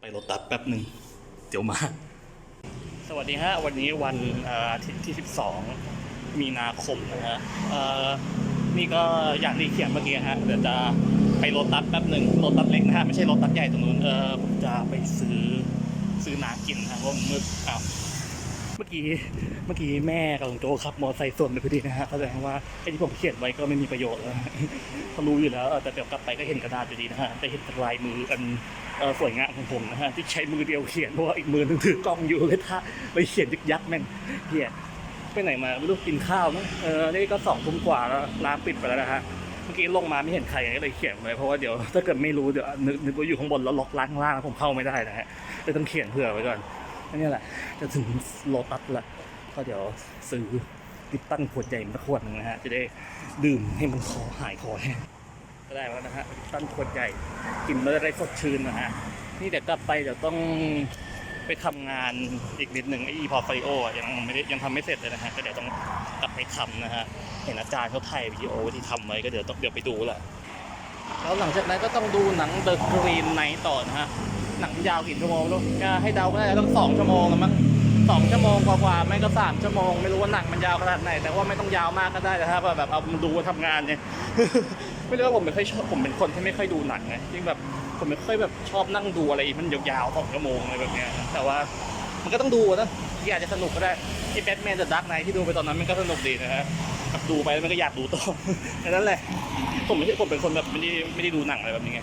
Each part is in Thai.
ไปรถตัดแป๊บหนึ่งเดี๋ยวมา สวัสดีฮะ วันนี้วันอ่ออาทิตย์ที่ 12 มีนาคมนะฮะนี่ก็อย่างที่เขียนเมื่อกี้ฮะเดี๋ยวจะไปรถตัดแป๊บหนึ่งรถตัดเล็กนะฮะไม่ใช่รถตัดใหญ่ตรงนู้นเออผมจะไปซื้อซื้อน้ำกินนะร่มมืดอ้าว กี้เมื่อกี้แม่กับหลวงโจขับมอเตอร์ไซค์ส่วนไปพอดีนะฮะแสดงว่าไอ้ที่ผมเขียนไว้ก็ไม่มีประโยชน์แล้วเขารู้อยู่แล้วแต่เดี๋ยวกลับไปก็เห็นกระดาษอยู่ดีนะฮะได้เห็นลายมืออันสวยงามของผมนะฮะที่ใช้มือเดียวเขียนเพราะว่าอีกมือนึงถือกล้องอยู่เลยท่าไปเขียนยึกยักแม่งเฮียไปไหนมาไม่รู้กินข้าวมั้งเออนี่ก็สองทุ่มกว่าแล้วร้านปิดไปแล้วนะฮะเมื่อกี้ลงมาไม่เห็นใครก็เลยเขียนไว้เพราะว่าเดี๋ยวถ้าเกิดไม่รู้เดี๋ยวนึกนึกว่าอยู่ข้างบนแล้วล็อกล้างข้งล่างแล้วผมเข้าไม่ได้นะฮะเลยต้องเขียนเผื่อไว้ก่อน นนี้แหละ จะถึงโลตัสละก็เดี๋ยวซื้อดิปตันขวดใหญ่มาขวดหนึ่งนะฮะ จะได้ดื่มให้มันคอหายคอแห้งก็ได้แล้วนะฮะตั้นขวดใหญ่กินแล้วจะได้สดชื่นนะฮะ นี่เดี๋ยวกลับไปเดี๋ยวต้องไปทำงานอีกนิดหนึ่งไอ้พอร์ตโฟโอยังไม่ได้ยังทำไม่เสร็จเลยนะฮะ ก็เดี๋ยวต้องกลับไปทำนะฮะ เห็นอาจารย์เขาถ่ายวิดีโอที่ทำไว้ก็เดี๋ยวต้องเดี๋ยวไปดูแหละแล้วหลังจากนั้นก็ต้องดูหนัง The Green Knight ต่อนะฮะ หนังยาวกี่ชั่วโมงลูกก็ให้เดาก็ได้ต้องสองชั่วโมงมั้งสองชั่วโมงกว่าๆไม่ก็สามชั่วโมงไม่รู้ว่าหนังมันยาวขนาดไหน แต่ว่าไม่ต้องยาวมากก็ได้นะครับแบบเอามาดูว่าทำงานเนี่ยไม่รู้ว่าผมไม่ค่อยชอบผมเป็นคนที่ไม่ค่อยดูหนังไงจริงแบบผมไม่ค่อยแบบชอบนั่งดูอะไรมันยาวๆสองชั่วโมงอะไรแบบเนี้ยแต่ว่ามันก็ต้องดูนะที่อาจจะสนุกก็ได้ที่แบทแมนเดอะดักไนที่ดูไปตอนนั้นมันก็สนุกดีนะฮะแบดูไปแล้วมันก็อยากดูต่อแค่นั้นแหละผมไม่ใช่ผมเป็นคนแบบไม่ได้ไม่ได้ดูหนังอะไรแบบนี้ไง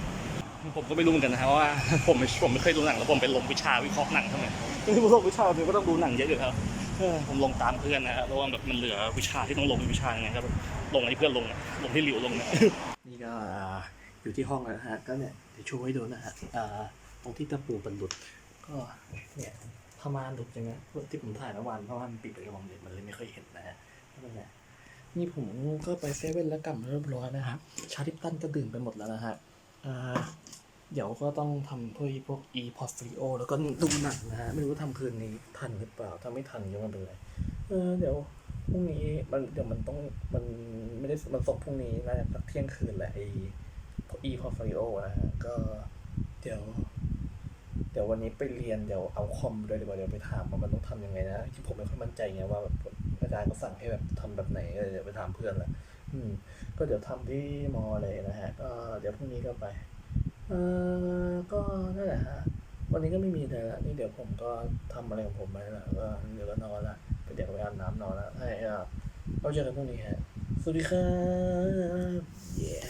ผมก็ไม่รู้เหมือนกันนะครับว่าผมไม่ผมไม่เคยดูหนังแล้วผมไปลงวิชาวิเคราะห์หนังเท่าไหร่ไม่รู้ลงวิชาเนี่ยก็ต้องดูหนังเยอะอยู่แล้วเออผมลงตามเพื่อนนะฮะเพราะว่าแบบมันเหลือวิชาที่ต้องลงวิชาไงครับลงอะไรที่เพื่อนลงอะลงที่หลิวลงเนี่ยนี่ก็อ่าอยู่ที่ห้องแล้วนะฮะก็เนี่ยเดี๋ยวโชว์ให้ดูนะฮะอ่าตรงที่ตะปูบรรลุดก็เนี่ยพม่านหลุดใช่ไหมที่ผมถ่ายเมื่อวานเพราะว่ามันปิดไปกับผมเลยมันเลยไม่ค่อยเห็นนะฮะก็นั่นแหละนี่ผมก็ไปเซเว่นแล้วกลับมาเรียบร้อยนะครับชาทิปตันก็ดื่มไปหมดแล้วนะฮะอ่า เดี๋ยวก็ต้องทำพวกพวก e portfolio แล้วก็ดูหนังนะฮะ ไม่รู้ว่าทำคืนนี้ทันหรือเปล่า ถ้าไม่ทันก็ไม่เป็นไรเออเดี๋ยวพรุ่งนี้มันเดี๋ยวมันต้องมันไม่ได้มันส่งพรุ่งนี้น่าจะสักเที่ยงคืนแหละไอ้ e portfolio นะฮะ ก็เดี๋ยว เดี๋ยววันนี้ไปเรียนเดี๋ยวเอาคอมด้วยดีกว่าเดี๋ยวไปถามว่ามันต้องทำยังไงนะที่ผมไม่ค่อยมั่นใจไงว่าแบบอาจารย์ก็สั่งให้แบบทำแบบไหนก็เดี๋ยวไปถามเพื่อนแหละอืม ก็เดี๋ยวทำที่มอเลยนะฮะ ก็เดี๋ยวพรุ่งนี้ก็ไป เออก็นั่นแหละฮะวันนี้ก็ไม่มีอะไรละนี่เดี๋ยวผมก็ทำอะไรของผมไปละก็เดี๋ยวก็นอนละไปเดี๋ยวไปอาบน้ำนอนละให้อะเราเจอกันพรุ่งนี้ฮะสวัสดีครับ yeah